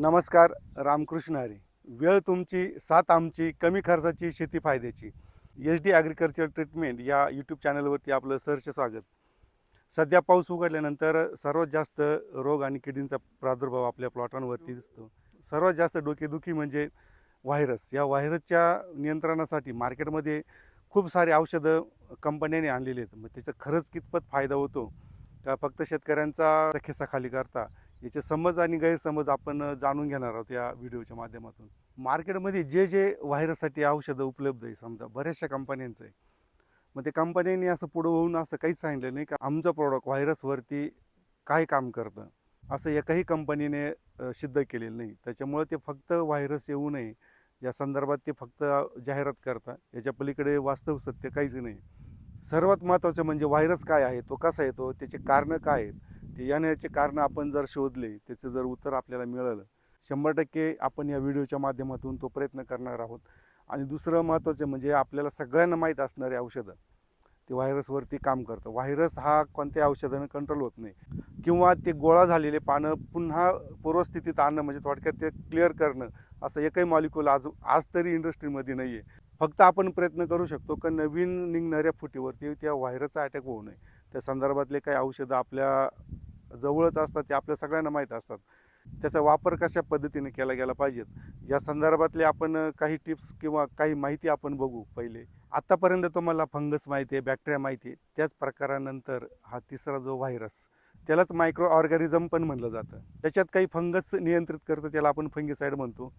नमस्कार रामकृष्ण हरी. वेळ तुमची साथ आमची कमी खर्चाची शेती फायद्याची. एच डी ॲग्रिकल्चर ट्रीटमेंट या यूट्यूब चॅनलवरती आपलं सहर्ष स्वागत. सध्या पाऊस उघडल्यानंतर सर्वात जास्त रोग आणि किडींचा प्रादुर्भाव आपल्या प्लॉटांवरती दिसतो. सर्वात जास्त डोकेदुखी म्हणजे व्हायरस. या व्हायरसच्या नियंत्रणासाठी मार्केटमध्ये खूप सारे औषधं कंपन्यांनी आणलेली आहेत. मग त्याचा खरंच कितपत फायदा होतो? का फक्त शेतकऱ्यांचा खिस्सा खाली करता? याचे समज आणि गैरसमज आपण जाणून घेणार आहोत या व्हिडिओच्या माध्यमातून. मार्केटमध्ये जे जे व्हायरससाठी औषधं उपलब्ध आहे समजा बऱ्याचशा कंपन्यांचं आहे मग ते कंपन्यांनी असं पुढं होऊन असं काहीच सांगितलं नाही का आमचं प्रोडक्ट व्हायरसवरती काय काम करतं? असं एकाही कंपनीने सिद्ध केलेलं नाही. त्याच्यामुळे ते फक्त व्हायरस येऊ नये. या संदर्भात ते फक्त जाहिरात करतात. याच्या पलीकडे वास्तव सत्य काहीच नाही. सर्वात महत्त्वाचं म्हणजे व्हायरस काय आहे तो कसा येतो त्याचे कारणं काय आहेत ते येण्याचे कारणं आपण जर शोधले त्याचं जर उत्तर आपल्याला मिळालं शंभर टक्के आपण या व्हिडिओच्या माध्यमातून तो प्रयत्न करणार आहोत. आणि दुसरं महत्त्वाचं म्हणजे आपल्याला सगळ्यांना माहीत असणारे औषधं ते व्हायरसवरती काम करतं. व्हायरस हा कोणत्या औषधानं कंट्रोल होत नाही. किंवा ते गोळा झालेले पानं पुन्हा पूर्वस्थितीत आणणं म्हणजे थोडक्यात ते क्लिअर करणं असं एकही मॉलिक्यूल आज आज तरी इंडस्ट्रीमध्ये नाही आहे फक्त आपण प्रयत्न करू शकतो का नवीन निघणाऱ्या फुटीवरती त्या व्हायरसचा अटॅक होऊ नये. त्या संदर्भातले काही औषधं आपल्या जवळच असतात ते आपल्या सगळ्यांना माहीत असतात. त्याचा वापर कशा पद्धतीने केला गेला पाहिजेत या संदर्भातले आपण काही टिप्स किंवा काही माहिती आपण बघू पहिले. आत्तापर्यंत तुम्हाला फंगस माहिती आहे बॅक्टेरिया माहिती आहे. त्याच प्रकारानंतर हा तिसरा जो व्हायरस त्यालाच मायक्रो ऑर्गॅनिझम पण म्हणलं जातं. त्याच्यात काही फंगस नियंत्रित करतं त्याला आपण फंगिसाईड म्हणतो.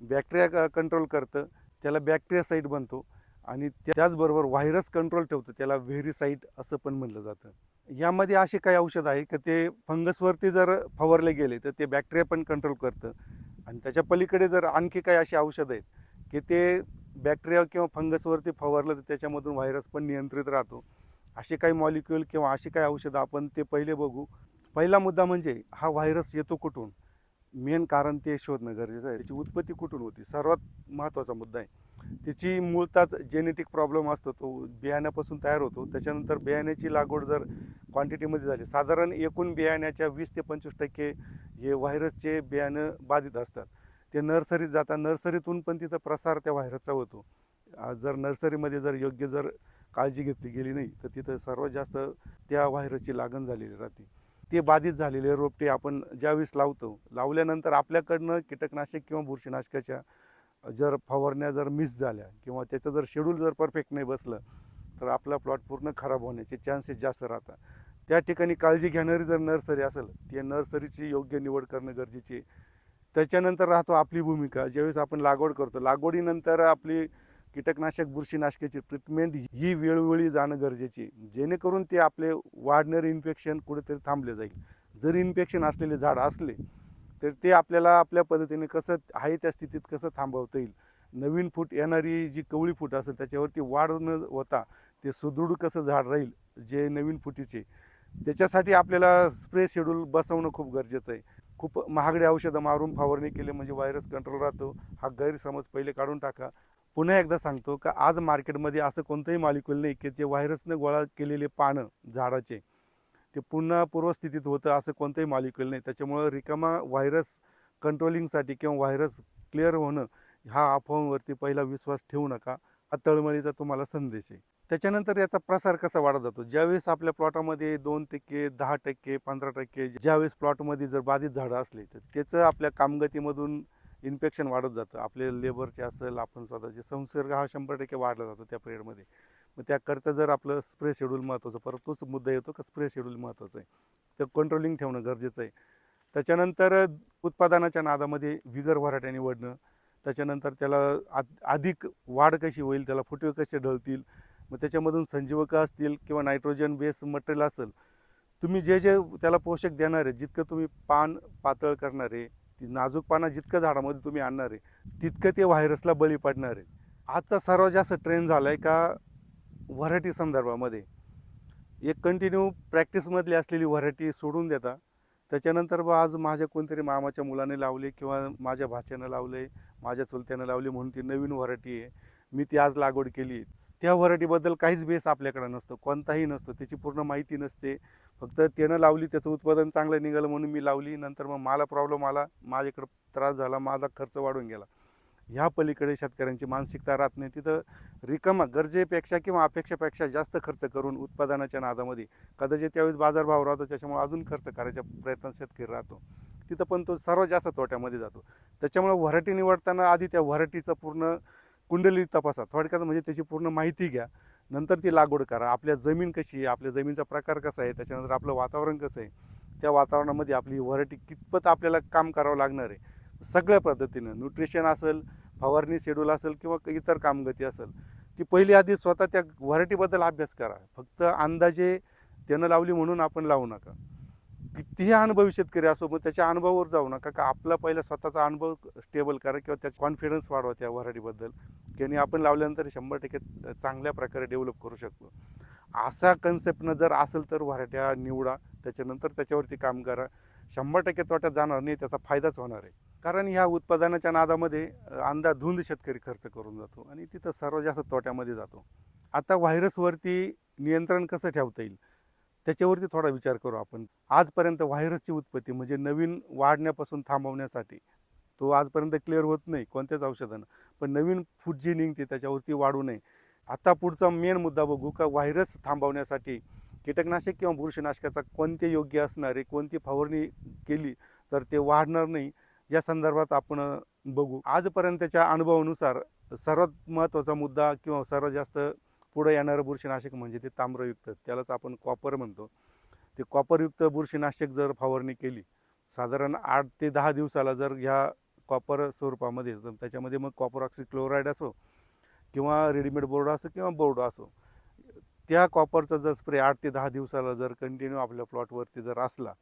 बॅक्टेरिया कंट्रोल करतं त्याला बॅक्टेरियासाईड बनतो आणि त्याचबरोबर व्हायरस कंट्रोल ठेवतं त्याला व्हेरीसाईट असं पण म्हणलं जातं. यामध्ये असे काही औषध आहे की ते फंगसवरती जर फवारले गेले तर ते बॅक्टेरिया पण कंट्रोल करतं. आणि त्याच्या पलीकडे जर आणखी काही अशी औषधं आहेत की ते बॅक्टेरिया किंवा फंगसवरती फवारलं तर त्याच्यामधून व्हायरस पण नियंत्रित राहतो. असे काही मॉलिक्यूल किंवा अशी काही औषधं आपण ते पहिले बघू. पहिला मुद्दा म्हणजे हा व्हायरस येतो कुठून? मेन कारण ते शोधणं गरजेचं आहे. त्याची उत्पत्ती कुठून होती? सर्वात महत्त्वाचा मुद्दा आहे. तिची मूळताच जेनेटिक प्रॉब्लेम असतो तो बियाण्यापासून तयार होतो. त्याच्यानंतर बियाण्याची लागवड जर क्वांटिटीमध्ये झाली साधारण एकूण बियाण्याच्या वीस ते पंचवीस टक्के हे व्हायरसचे बियाणं बाधित असतात. ते नर्सरीत जातात नर्सरीतून पण तिचा प्रसार त्या व्हायरसचा होतो. जर नर्सरीमध्ये जर योग्य जर काळजी घेतली गेली नाही तर तिथं सर्वात जास्त त्या व्हायरसची लागण झालेली राहते. ते बाधित झालेले रोपटे आपण ज्यावेळेस लावतो लावल्यानंतर आपल्याकडनं कीटकनाशक किंवा बुरशीनाशकाच्या जर फवारण्या जर मिस झाल्या किंवा त्याचं जर शेड्यूल जर परफेक्ट नाही बसलं तर आपला प्लॉट पूर्ण खराब होण्याचे चान्सेस जास्त राहतात. त्या ठिकाणी काळजी घेणारी जर नर्सरी असेल ती नर्सरीची योग्य निवड करणं गरजेचे त्याच्यानंतर राहतो आपली भूमिका. ज्यावेळेस आपण लागवड करतो लागवडीनंतर आपली कीटकनाशक बुरशीनाशकाची ट्रीटमेंट ही वेळोवेळी जाणं गरजेचे जेणेकरून ते आपले वाढणारे इन्फेक्शन कुठेतरी थांबले जाईल. जर इन्फेक्शन असलेले झाड असले तर ते आपल्याला आपल्या पद्धतीने कसं आहे त्या स्थितीत कसं थांबवता येईल? नवीन फूट येणारी जी कवळी फूट असेल त्याच्यावरती वाढ न होता ते सुदृढ कसं झाड राहील जे नवीन फुटीचे? त्याच्यासाठी आपल्याला स्प्रे शेड्यूल बसवणं खूप गरजेचं आहे. खूप महागडे औषधं मारून फवारणी केली म्हणजे व्हायरस कंट्रोल राहतो. हा गैरसमज पहिले काढून टाका. पुन्हा एकदा सांगतो का आज मार्केटमध्ये असं कोणतंही मालिक्यूल नाही की जे व्हायरसनं गोळा केलेले पानं झाडाचे ते पुन्हा पूर्वस्थितीत होतं असं कोणतंही मॉलिक्युल नाही. त्याच्यामुळं रिकामा व्हायरस कंट्रोलिंगसाठी किंवा व्हायरस क्लिअर होणं हा अफवांवरती पहिला विश्वास ठेवू नका. हा तळमळीचा तुम्हाला संदेश आहे. त्याच्यानंतर याचा प्रसार कसा वाढत जातो? ज्यावेळेस आपल्या प्लॉटामध्ये दोन टक्के दहा टक्के पंधरा टक्के ज्यावेळेस प्लॉटमध्ये जर बाधित झाडं असले तर त्याचं आपल्या कामगतीमधून इन्फेक्शन वाढत जातं. आपले लेबरचे असेल आपण स्वतःचे संसर्ग हा शंभर टक्के वाढला जातो त्या पिरियडमध्ये. मग त्याकरता जर आपलं स्प्रे शेड्यूल महत्त्वाचं परत तोच मुद्दा येतो का स्प्रे शेड्यूल महत्त्वाचं आहे. तर कंट्रोलिंग ठेवणं गरजेचं आहे. त्याच्यानंतर उत्पादनाच्या नादामध्ये विगर व्हराट्या निवडणं त्याच्यानंतर त्याला आ अधिक वाढ कशी होईल त्याला फुटवे कसे ढळतील मग त्याच्यामधून संजीवकं असतील किंवा नायट्रोजन बेस मटेरियल असेल तुम्ही जे जे त्याला पोषक देणार आहे जितकं तुम्ही पान पातळ करणार आहे ती नाजूक पाना जितकं झाडामध्ये तुम्ही आणणार आहे तितकं ते व्हायरसला बळी पडणार आहे. आजचा सर्वात जास्त ट्रेंड झाला आहे का व्हरायटी संदर्भामध्ये. एक कंटिन्यू प्रॅक्टिसमधली असलेली व्हरायटी सोडून देता. त्याच्यानंतर बा आज माझ्या कोणतरी मामाच्या मुलाने लावले किंवा माझ्या भाच्यानं लावले माझ्या चुलत्यानं लावली म्हणून ती नवीन व्हरायटी आहे. मी ती आज लागवड केली त्या व्हरायटीबद्दल काहीच बेस आपल्याकडे नसतो कोणताही नसतो त्याची पूर्ण माहिती नसते. फक्त त्यानं लावली त्याचं उत्पादन चांगलं निघालं म्हणून मी लावली नंतर मग मला प्रॉब्लेम आला माझ्याकडं त्रास झाला माझा खर्च वाढून गेला. ह्या पलीकडे शेतकऱ्यांची मानसिकता राहत नाही. तिथं रिकामा गरजेपेक्षा किंवा अपेक्षेपेक्षा जास्त खर्च करून उत्पादनाच्या नादामध्ये कदाचित त्यावेळेस बाजारभाव राहतो त्याच्यामुळे अजून खर्च करायच्या प्रयत्न शेतकरी राहतो. तिथं पण तो सर्वात जास्त तोट्यामध्ये जातो. त्याच्यामुळे व्हरायटी निवडताना आधी त्या व्हरायटीचं पूर्ण कुंडली तपासा. थोडक्यात म्हणजे त्याची पूर्ण माहिती घ्या. नंतर ती लागवड करा. आपल्या जमीन कशी आहे? आपल्या जमीनचा प्रकार कसा आहे? त्याच्यानंतर आपलं वातावरण कसं आहे? त्या वातावरणामध्ये आपली व्हरायटी कितपत आपल्याला काम करावं लागणार आहे? सगळ्या पद्धतीनं. न्यूट्रिशन असेल फवारणी शेड्यूल असेल किंवा इतर कामगती असेल ती पहिली आधी स्वतः त्या व्हरायटीबद्दल अभ्यास करा. फक्त अंदाजे त्यानं लावली म्हणून आपण लावू नका. कितीही अनुभवी शेतकरी असो मग त्याच्या अनुभवावर जाऊ नका. का आपला पहिला स्वतःचा अनुभव स्टेबल करा किंवा त्याचा कॉन्फिडन्स वाढवा त्या वराडीबद्दल की आपण लावल्यानंतर शंभर टक्के चांगल्या प्रकारे डेव्हलप करू शकतो असा कन्सेप्टनं जर असेल तर व्हरायट्या निवडा त्याच्यानंतर त्याच्यावरती काम करा. शंभर टक्के तोट्यात जाणार नाही त्याचा फायदाच होणार आहे. कारण ह्या उत्पादनाच्या नादामध्ये अंदा धुंद शेतकरी खर्च करून जातो आणि तिथं सर्वात जास्त तोट्यामध्ये जातो. आता व्हायरसवरती नियंत्रण कसं ठेवता येईल? त्याच्यावरती थोडा विचार करू आपण. आजपर्यंत व्हायरसची उत्पत्ती म्हणजे नवीन वाढण्यापासून थांबवण्यासाठी तो आजपर्यंत क्लिअर होत नाही कोणत्याच औषधानं. पण नवीन फूट जी निघते त्याच्यावरती वाढू नये. आता पुढचा मेन मुद्दा बघू का व्हायरस थांबवण्यासाठी कीटकनाशक किंवा बुरशीनाशकाचा कोणते योग्य असणारे कोणती फवारणी केली तर ते वाढणार नाही या संदर्भात आपण बघू. आजपर्यंतच्या अनुभवानुसार सर्वात महत्त्वाचा मुद्दा किंवा सर्वात जास्त पुढं येणारं बुरशीनाशक म्हणजे ते ताम्रयुक्त त्यालाच आपण कॉपर म्हणतो. ते कॉपरयुक्त बुरशीनाशक जर फवारणी केली साधारण आठ ते दहा दिवसाला जर ह्या कॉपर स्वरूपामध्ये तर त्याच्यामध्ये मग कॉपर ऑक्सिक्लोराईड असो किंवा रेडीमेड बोर्ड असो किंवा बोर्ड असो त्या कॉपरचा जर स्प्रे आठ ते दहा दिवसाला जर कंटिन्यू आपल्या प्लॉटवरती जर असला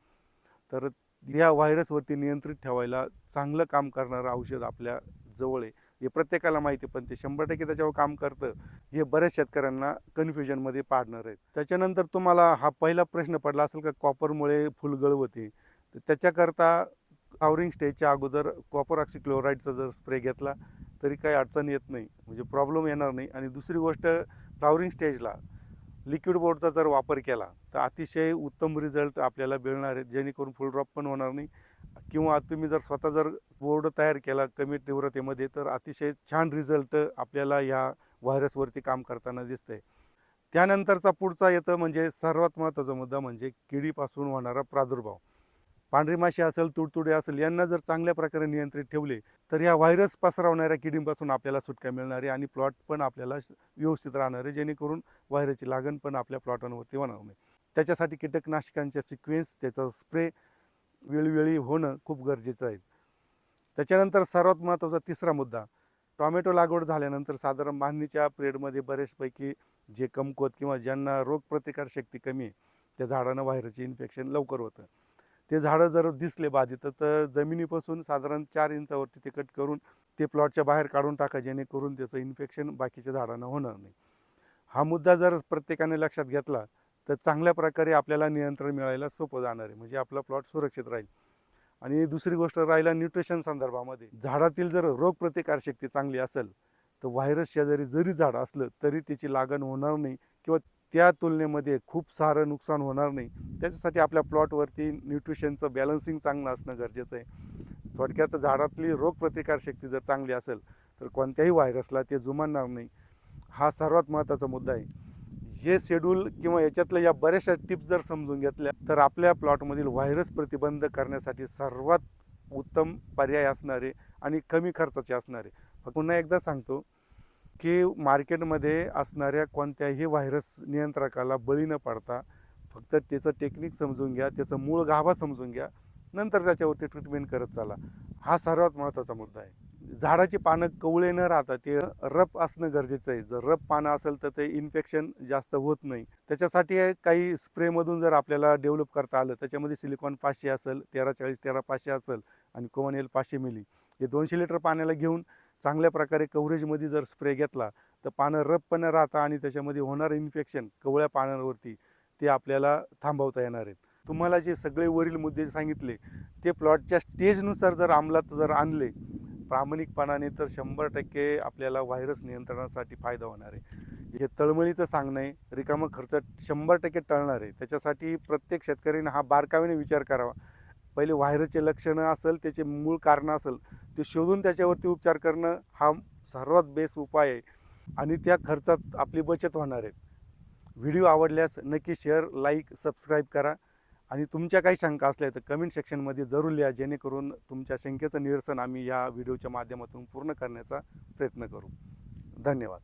तर ह्या व्हायरसवरती नियंत्रित ठेवायला चांगलं काम करणारं औषध आपल्या जवळ आहे. हे प्रत्येकाला माहिती आहे, पण ते शंभर टक्के त्याच्यावर काम करतं हे बऱ्याच शेतकऱ्यांना कन्फ्युजनमध्ये पाडणार आहे त्याच्यानंतर तुम्हाला हा पहिला प्रश्न पडला असेल का कॉपरमुळे फुलगळ होते. तर त्याच्याकरता फ्लावरिंग स्टेजच्या अगोदर कॉपर ऑक्सिक्लोराईडचा जर स्प्रे घेतला तरी काही अडचण येत नाही. म्हणजे प्रॉब्लेम येणार नाही. आणि दुसरी गोष्ट फ्लावरिंग स्टेजला लिक्विड बोर्डचा जर वापर केला तर अतिशय उत्तम रिझल्ट आपल्याला मिळणार आहेत जेणेकरून फुल ड्रॉप पण होणार नाही. किंवा तुम्ही जर स्वतः जर बोर्ड तयार केला कमी तीव्रतेमध्ये तर अतिशय छान रिझल्ट आपल्याला ह्या व्हायरसवरती काम करताना दिसतंय. त्यानंतरचा पुढचा येतं म्हणजे सर्वात महत्त्वाचा मुद्दा म्हणजे किडीपासून होणारा प्रादुर्भाव. पांढरी माशी असेल तुडतुडे असेल यांना जर चांगल्या प्रकारे नियंत्रित ठेवले तर या व्हायरस पसरवणाऱ्या किडींपासून आपल्याला सुटका मिळणारे आणि प्लॉट पण आपल्याला व्यवस्थित राहणार आहे जेणेकरून व्हायरसची लागण पण आपल्या प्लॉटांवरती होणार नाही. त्याच्यासाठी कीटकनाशकांच्या सिक्वेन्स त्याचा स्प्रे वेळोवेळी होणं खूप गरजेचं आहे. त्याच्यानंतर सर्वात महत्त्वाचा तिसरा मुद्दा टॉमॅटो लागवड झाल्यानंतर साधारण बांधणीच्या पिरियडमध्ये बरेचपैकी जे कमकुवत किंवा ज्यांना रोगप्रतिकार शक्ती कमी आहे त्या झाडांना व्हायरसचे इन्फेक्शन लवकर होतं. ते झाडं जर दिसले बाधित तर जमिनीपासून साधारण चार इंचावरती ते कट करून ते प्लॉटच्या बाहेर काढून टाका जेणेकरून त्याचं इन्फेक्शन बाकीच्या झाडांना होणार नाही. हा मुद्दा जर प्रत्येकाने लक्षात घेतला तर चांगल्या प्रकारे आपल्याला नियंत्रण मिळायला सोपं जाणार आहे. म्हणजे आपला प्लॉट सुरक्षित राहील. आणि दुसरी गोष्ट राहिला न्यूट्रिशन संदर्भामध्ये. झाडातील जर रोगप्रतिकारशक्ती चांगली असेल तर व्हायरस शेजारी जरी झाड असलं तरी त्याची लागण होणार नाही किंवा त्या तुलनेमध्ये खूप सारं नुकसान होणार नाही. त्याच्यासाठी आपल्या प्लॉटवरती न्यूट्रिशनचं बॅलन्सिंग चांगलं असणं गरजेचं आहे. थोडक्यात झाडातली रोगप्रतिकारशक्ती जर चांगली असेल तर कोणत्याही व्हायरसला ते जुमानणार नाही. हा सर्वात महत्त्वाचा मुद्दा आहे. हे शेड्यूल किंवा याच्यातल्या या बऱ्याचशा टिप्स जर समजून घेतल्या तर आपल्या प्लॉटमधील व्हायरस प्रतिबंध करण्यासाठी सर्वात उत्तम पर्याय असणारे आणि कमी खर्चाचे असणारे. पुन्हा एकदा सांगतो की मार्केटमध्ये असणाऱ्या कोणत्याही व्हायरस नियंत्रकाला बळी न पडता फक्त त्याचं टेक्निक समजून घ्या त्याचं मूळ गाभा समजून घ्या नंतर त्याच्यावरती ट्रीटमेंट करत चाला. हा सर्वात महत्त्वाचा मुद्दा आहे. झाडाची पानं कवळे न राहता ते रफ असणं गरजेचं आहे. जर रफ पानं असेल तर ते इन्फेक्शन जास्त होत नाही. त्याच्यासाठी काही स्प्रेमधून जर आपल्याला डेव्हलप करता आलं त्याच्यामध्ये सिलिकॉन पाचशे असेल तेरा चाळीस तेरा पाचशे असेल आणि कोवनेल पाचशे मिली हे दोनशे लिटर पाण्याला घेऊन चांगल्या प्रकारे कव्हरेजमध्ये जर स्प्रे घेतला तर पानं रफ पण राहता आणि त्याच्यामध्ये होणारं इन्फेक्शन कवळ्या पानांवरती ते आपल्याला थांबवता येणार आहेत. तुम्हाला जे सगळे वरील मुद्दे सांगितले ते प्लॉटच्या स्टेजनुसार जर अंमलात जर आणले प्रामाणिकपणाने तर शंभर टक्के आपल्याला व्हायरस नियंत्रणासाठी फायदा होणार आहे. हे तळमळीचं सांगणं आहे रिकामं खर्च शंभर टक्के टळणार आहे. त्याच्यासाठी प्रत्येक शेतकऱ्याने हा बारकावीने विचार करावा. पहिले व्हायरसचे लक्षणं असेल त्याचे मूळ कारणं असेल ते शोधून त्याच्यावरती उपचार करणं हा सर्वात बेस्ट उपाय आहे आणि त्या खर्चात आपली बचत होणार आहे. व्हिडिओ आवडल्यास नक्की शेअर लाईक सबस्क्राईब करा. आणि तुमच्या काही शंका असल्या तर कमेंट सेक्शनमध्ये जरूर लिहा जेणेकरून तुमच्या शंकेचं निरसन आम्ही या व्हिडिओच्या माध्यमातून पूर्ण करण्याचा प्रयत्न करू. धन्यवाद.